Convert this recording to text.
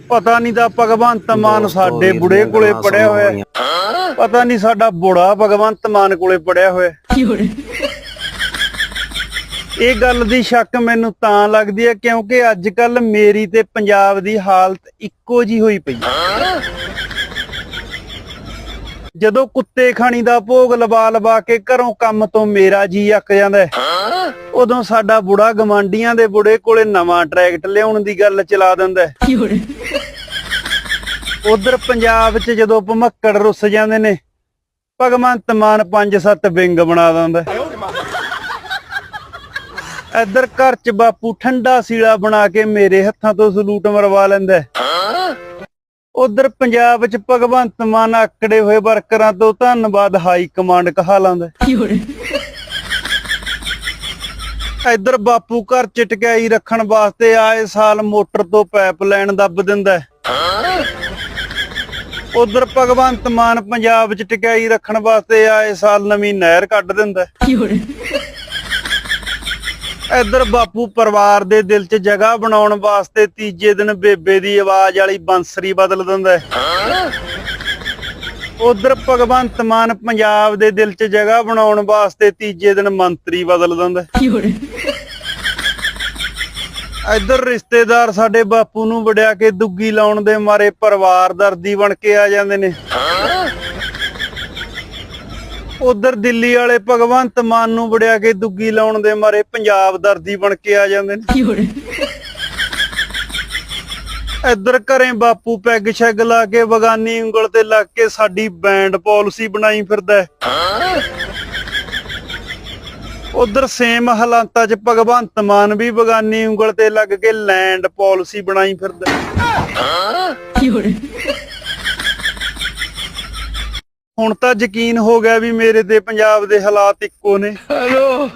ਪਤਾ ਨਹੀਂ ਦਾ ਭਗਵੰਤ ਮਾਨ ਸਾਡੇ ਬੁੜੇ ਕੋਲੇ ਪੜਿਆ ਹੋਇਆ। ਪਤਾ ਨਹੀਂ ਸਾਡਾ ਬੁੜਾ ਭਗਵੰਤ ਮਾਨ ਕੋਲੇ ਪੜਿਆ ਹੋਇਆ ਇਹ ਗੱਲ ਦੀ ਸ਼ੱਕ ਮੈਨੂੰ ਤਾਂ ਲੱਗਦੀ ਹੈ ਕਿਉਂਕਿ ਅੱਜ ਕੱਲ ਮੇਰੀ ਤੇ ਪੰਜਾਬ ਦੀ ਹਾਲਤ ਇੱਕੋ ਜੀ ਹੋਈ ਪਈ ਹੈ। ਜਦੋਂ ਕੁੱਤੇ ਖਾਣੀ ਦਾ ਭੋਗ ਲਵਾ ਲਵਾ ਕੇ ਘਰੋਂ ਕੰਮ ਤੋਂ ਮੇਰਾ ਜੀ ਅੱਕ ਜਾਂਦਾ ਹੈ ਉਦੋਂ ਸਾਡਾ ਬੁੜਾ ਗਵਾਂਡੀਆਂ ਦੇ ਬੁੜੇ ਕੋਲੇ ਨਵਾਂ ਟਰੈਕਟ ਲਿਆਉਣ ਦੀ ਗੱਲ ਚਲਾ ਦਿੰਦਾ ਉਧਰ ਪੰਜਾਬ 'ਚ ਜਦੋਂ ਭਮੱਕੜ ਰੁੱਸ ਜਾਂਦੇ ਨੇ ਭਗਵੰਤ ਮਾਨ 5-7 ਵਿੰਗ ਬਣਾ ਦਿੰਦਾ ਇੱਧਰ ਘਰ 'ਚ ਬਾਪੂ ਠੰਡਾ ਸੀਲਾ ਬਣਾ ਕੇ ਮੇਰੇ ਹੱਥਾਂ ਤੋਂ ਸਲੂਟ ਮਰਵਾ ਲੈਂਦਾ ਉਧਰ ਪੰਜਾਬ 'ਚ ਭਗਵੰਤ ਮਾਨ ਆਕੜੇ ਹੋਏ ਵਰਕਰਾਂ ਤੋਂ ਧੰਨਵਾਦ ਹਾਈ ਕਮਾਂਡ ਕਹਾ ਲਾਂਦਾ ਇੱਧਰ ਬਾਪੂ ਘਰ 'ਚ ਟਕਿਆਈ ਰੱਖਣ ਵਾਸਤੇ ਆਏ ਸਾਲ ਮੋਟਰ ਤੋਂ ਪਾਈਪ ਲਾਈਨ ਦੱਬ ਦਿੰਦਾ। ਉਧਰ ਭਗਵੰਤ ਮਾਨ ਪੰਜਾਬ 'ਚ ਟਕਿਆਈ ਰੱਖਣ ਵਾਸਤੇ ਆਏ ਸਾਲ ਨਵੀਂ ਨਹਿਰ ਕੱਢ ਦਿੰਦਾ，ਇੱਧਰ ਬਾਪੂ ਪਰਿਵਾਰ ਦੇ ਦਿਲ 'ਚ ਜਗ੍ਹਾ ਬਣਾਉਣ ਵਾਸਤੇ ਤੀਜੇ ਦਿਨ ਬੇਬੇ ਦੀ ਆਵਾਜ਼ ਵਾਲੀ ਬੰਸਰੀ ਬਦਲ ਦਿੰਦਾ। ਉਧਰ ਭਗਵੰਤ ਮਾਨ ਪੰਜਾਬ ਦੇ ਦਿਲ 'ਚ ਜਗ੍ਹਾ ਬਣਾਉਣ ਵਾਸਤੇ ਤੀਜੇ ਦਿਨ ਮੰਤਰੀ ਬਦਲ ਦਿੰਦਾ ਇੱਧਰ ਰਿਸ਼ਤੇਦਾਰ ਸਾਡੇ ਬਾਪੂ ਨੂੰ ਵੜਿਆ ਕੇ ਦੁੱਗੀ ਲਾਉਣ ਦੇ ਮਾਰੇ ਪਰਿਵਾਰ ਦਰਦੀ ਬਣ ਕੇ ਆ ਜਾਂਦੇ ਨੇ। ਉਧਰ ਦਿੱਲੀ ਵਾਲੇ ਭਗਵੰਤ ਮਾਨ ਨੂੰ ਵੜਿਆ ਕੇ ਦੁੱਗੀ ਲਾਉਣ ਦੇ ਮਾਰੇ ਪੰਜਾਬ ਦਰਦੀ ਬਣ ਕੇ ਆ ਜਾਂਦੇ ਨੇ।，ਇੱਧਰ ਘਰੇ ਬਾਪੂ ਪੈਗ ਛੱਗ ਲਾ ਕੇ ਬਗਾਨੀ ਉਂਗਲ ਤੇ ਲੱਗ ਕੇ ਸਾਡੀ ਬੈਂਡ ਪਾਲਿਸੀ ਬਣਾਈ ਫਿਰਦਾ ਉਧਰ ਸੇਮ ਹਾਲਾਤਾਂ 'ਚ ਭਗਵੰਤ ਮਾਨ ਵੀ ਬਗਾਨੀ ਉਂਗਲ ਤੇ ਲੱਗ ਕੇ ਲੈਂਡ ਪਾਲਿਸੀ ਬਣਾਈ ਫਿਰਦਾ，ਹੁਣ ਤਾਂ ਯਕੀਨ ਹੋ ਗਿਆ ਵੀ ਮੇਰੇ ਤੇ ਪੰਜਾਬ ਦੇ ਹਾਲਾਤ ਇੱਕੋ ਨੇ। ਹੈਲੋ